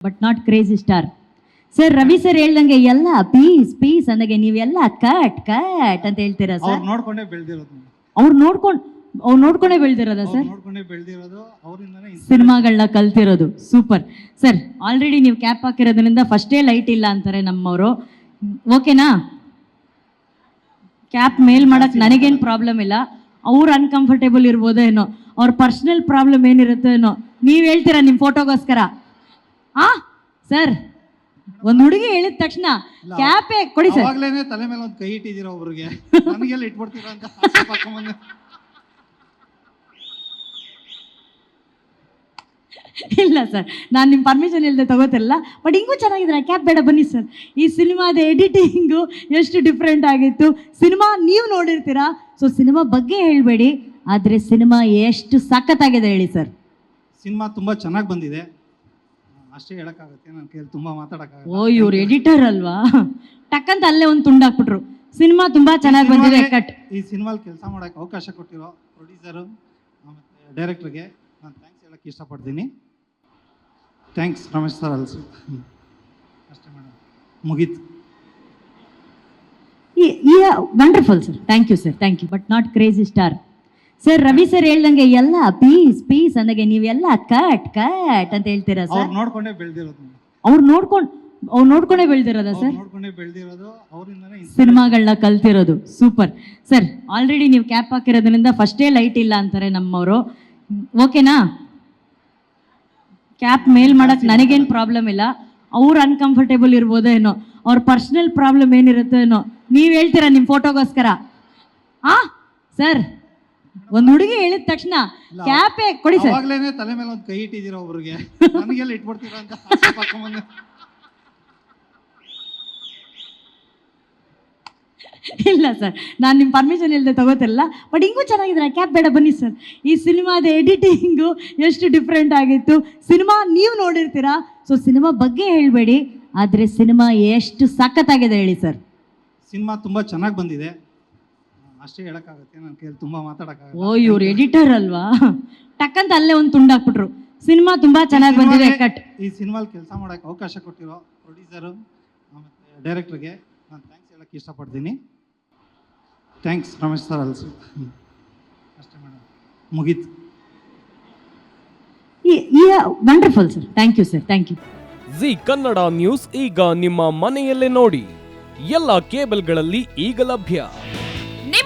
But not crazy star sir Ravi sir ಹೇಳ್ದಂಗೆ ಎಲ್ಲ piece piece ಅಂದಾಗ ನೀವೆಲ್ಲ ಕಟ್ ಕಟ್ ಅಂತ ಹೇಳ್ತೀರಾ ಅವ್ರು ಸರ್ ನೋಡ್ಕೊಂಡೇ ಬೆಳ್ದಿರೋದು. ಅವ್ರು ನೋಡ್ಕೊಂಡು ಅವ್ರು ನೋಡ್ಕೊಂಡೇ ಬೆಳ್ದಿರೋದಾ ಸರ್ ನೋಡ್ಕೊಂಡೇ ಬೆಳ್ದಿರೋದು ಅವರಿಂದನೇ ಸಿನಿಮಾಗಳನ್ನ ಕಲ್ತಿರೋದು. ಸೂಪರ್ ಸರ್ ಆಲ್ರೆಡಿ ನೀವು ಕ್ಯಾಪ್ ಹಾಕಿರೋದ್ರಿಂದ ಫಸ್ಟೇ ಲೈಟ್ ಇಲ್ಲ ಅಂತಾರೆ ನಮ್ಮವರು. ಓಕೆನಾ ಕ್ಯಾಪ್ ಮೇಲ್ ಮಾಡಕ್ ನನಗೇನು ಪ್ರಾಬ್ಲಮ್ ಇಲ್ಲ. ಅವ್ರು ಅನ್ಕಂಫರ್ಟೇಬಲ್ ಇರ್ಬೋದೇನೋ ಅವ್ರ ಪರ್ಸನಲ್ ಪ್ರಾಬ್ಲಮ್ ಏನಿರುತ್ತೋ ಏನೋ ನೀವು ಹೇಳ್ತೀರಾ ನಿಮ್ಮ ಫೋಟೋಗೋಸ್ಕರ ಆ ಸರ್. ಒಂದ್ ಹುಡುಗಿ ಹೇಳಿದ ತಕ್ಷಣ ಕ್ಯಾಪೆ ಕೊಡಿ ಸರ್. ಅವಾಗ್ಲೇನೆ ತಲೆ ಮೇಲೆ ಒಂದು ಕೈ ಇಟ್ಟಿದ್ದೀರಾ ಒಬ್ರಿಗೆ? ನನಗೆಲ್ಲ ಇಟ್ಬಿಡ್ತೀರಾ ಅಂತ ಆಸೆ. ಇಲ್ಲ ಸರ್ ನಾನು ನಿಮ್ಮ ಪರ್ಮಿಷನ್ ಇಲ್ಲದೆ ತಗೋತಿರಲ್ಲ ಬಟ್ ಹಿಂಗೂ ಚೆನ್ನಾಗಿದ್ರೆ ಕ್ಯಾಪ್ ಬೇಡ ಬನ್ನಿ ಸರ್. ಈ ಸಿನಿಮಾದ ಎಡಿಟಿಂಗು ಎಷ್ಟು ಡಿಫ್ರೆಂಟ್ ಆಗಿತ್ತು. ಸಿನಿಮಾ ನೀವು ನೋಡಿರ್ತೀರಾ? ಸೊ ಸಿನಿಮಾ ಬಗ್ಗೆ ಹೇಳಬೇಡಿ ಆದರೆ ಸಿನಿಮಾ ಎಷ್ಟು ಸಖತ್ತಾಗಿದೆ ಹೇಳಿ ಸರ್. ಸಿನಿಮಾ ತುಂಬಾ ಚೆನ್ನಾಗಿ ಬಂದಿದೆ. ಅಷ್ಟೇ ಹೇಳಕ್ಕಾಗುತ್ತೆ ನನ್ನ ಕೈಯಲ್ಲಿ ತುಂಬಾ ಮಾತಾಡಕ್ಕಾಗಲ್ಲ. ಓ ಇವ್ರು ಎಡಿಟರ್ ಅಲ್ವಾ? ಟಕ್ಕಂತ ಅಲ್ಲೇ ಒಂದು ತುಂಡಾಕ್ಬಿಟ್ರು ಸಿನಿಮಾ ತುಂಬಾ ಚೆನ್ನಾಗಿ ಬಂದಿದೆ ಕಟ್ ಈ ಸಿನಿಮಾಲ್ ಕೆಲಸ ಮಾಡಕ್ಕೆ ಅವಕಾಶ ಕೊಟ್ಟಿರೋ ಪ್ರೊಡ್ಯೂಸರು ಮತ್ತೆ ಡೈರೆಕ್ಟರ್ಗೆ ನಾನು ಥ್ಯಾಂಕ್ಸ್ ಹೇಳಕ್ಕೆ ಇಷ್ಟಪಡ್ತೀನಿ. Thanks Ramesh sir also. ಅಷ್ಟೇ ಮೇಡಮ್. ಮುಗೀತು. Wonderful sir thank you sir thank you but not crazy star sir Ravi sir ಹೇಳ್ದಂಗೆ ಎಲ್ಲ ಪೀಸ್ ಪೀಸ್ ಅಂದಾಗೆ ನೀವೆಲ್ಲ ಕಟ್ ಕಟ್ ಅಂತ ಹೇಳ್ತೀರಾ ಅವ್ರು ಸರ್ ನೋಡ್ಕೊಂಡೇ ಬೆಳ್ದಿರೋದು. ಅವ್ರು ನೋಡ್ಕೊಂಡು ಅವ್ರು ನೋಡ್ಕೊಂಡೇ ಬೆಳ್ದಿರೋದ ಸರ್ ನೋಡ್ಕೊಂಡೇ ಬೆಳ್ದಿರೋದು ಅವರಿಂದನೇ ಸಿನಿಮಾಗಳನ್ನ ಕಲ್ತಿರೋದು. ಸೂಪರ್ ಸರ್ ಆಲ್ರೆಡಿ ನೀವು ಕ್ಯಾಪ್ ಹಾಕಿರೋದ್ರಿಂದ ಫಸ್ಟೇ ಲೈಟ್ ಇಲ್ಲ ಅಂತಾರೆ ನಮ್ಮವರು. ಓಕೆನಾ ಕ್ಯಾಪ್ ಮೇಲ್ ಮಾಡಕ್ ನನಗೇನು ಪ್ರಾಬ್ಲಮ್ ಇಲ್ಲ. ಅವ್ರು ಅನ್ಕಂಫರ್ಟೇಬಲ್ ಇರ್ಬೋದೋ ಏನೋ ಅವ್ರ ಪರ್ಸನಲ್ ಪ್ರಾಬ್ಲಮ್ ಏನಿರುತ್ತೋ ಏನೋ. ನೀವು ಹೇಳ್ತೀರಾ ನಿಮ್ಮ ಫೋಟೋಗೋಸ್ಕರ ಆ? ಸರ್ ಒಂದು ಹುಡುಗಿ ಹೇಳಿದ ತಕ್ಷಣ ಕ್ಯಾಪೆ ಕೊಡಿ ಸರ್. ಅವಾಗ್ಲೇನೆ ತಲೆ ಮೇಲೆ ಒಂದು ಕೈ ಇಟ್ಟಿದ್ದೀರಾ ಒಬ್ರಿಗೆ? ನನಗೆಲ್ಲ ಇಟ್ಬಿಡ್ತೀರಾ ಅಂತ ಆಸೆ. ಇಲ್ಲ ಸರ್ ನಾನು ನಿಮ್ಮ ಪರ್ಮಿಷನ್ ಇಲ್ಲದೆ ತಗೋತಿರಲ್ಲ ಬಟ್ ಹಿಂಗೂ ಚೆನ್ನಾಗಿದ್ರೆ ಕ್ಯಾಪ್ ಬೇಡ ಬನ್ನಿ ಸರ್. ಈ ಸಿನಿಮಾದ ಎಡಿಟಿಂಗು ಎಷ್ಟು ಡಿಫ್ರೆಂಟ್ ಆಗಿತ್ತು. ಸಿನಿಮಾ ನೀವು ನೋಡಿರ್ತೀರಾ? ಸೊ ಸಿನಿಮಾ ಬಗ್ಗೆ ಹೇಳಬೇಡಿ ಆದರೆ ಸಿನಿಮಾ ಎಷ್ಟು ಸಖತ್ತಾಗಿದೆ ಹೇಳಿ ಸರ್. ಸಿನಿಮಾ ತುಂಬಾ ಚೆನ್ನಾಗಿ ಬಂದಿದೆ. ಅಷ್ಟೇ ಹೇಳಕ್ಕಾಗತ್ತೆ ನನ್ನ ಕೈಯಲ್ಲಿ ತುಂಬಾ ಮಾತಾಡಕ್ಕಾಗಲ್ಲ ಓ ಇವ್ರು ಎಡಿಟರ್ ಅಲ್ವಾ? ಟಕ್ಕಂತ ಅಲ್ಲೇ ಒಂದು ತುಂಡಾಕ್ಬಿಟ್ರು ಸಿನಿಮಾ ತುಂಬಾ ಚೆನ್ನಾಗಿ ಬಂದಿದೆ ಕಟ್ ಈ ಸಿನಿಮಾಲ್ ಕೆಲಸ ಮಾಡಕ್ಕೆ ಅವಕಾಶ ಕೊಟ್ಟಿರೋ ಪ್ರೊಡ್ಯೂಸರು ಮತ್ತೆ ಡೈರೆಕ್ಟರ್ಗೆ ನಾನು ಥ್ಯಾಂಕ್ಸ್ ಹೇಳಕ್ಕೆ ಇಷ್ಟಪಡ್ತೀನಿ. Thanks Ramesh sir also. ಅಷ್ಟೇ ಮೇಡಮ್. ಮುಗೀತು. Wonderful sir thank you sir thank you Zee Kannada news ಈಗ ನಿಮ್ಮ ಮನೆಯಲ್ಲೇ ನೋಡಿ. ಎಲ್ಲ ಕೇಬಲ್ಗಳಲ್ಲಿ ಈಗ ಲಭ್ಯ.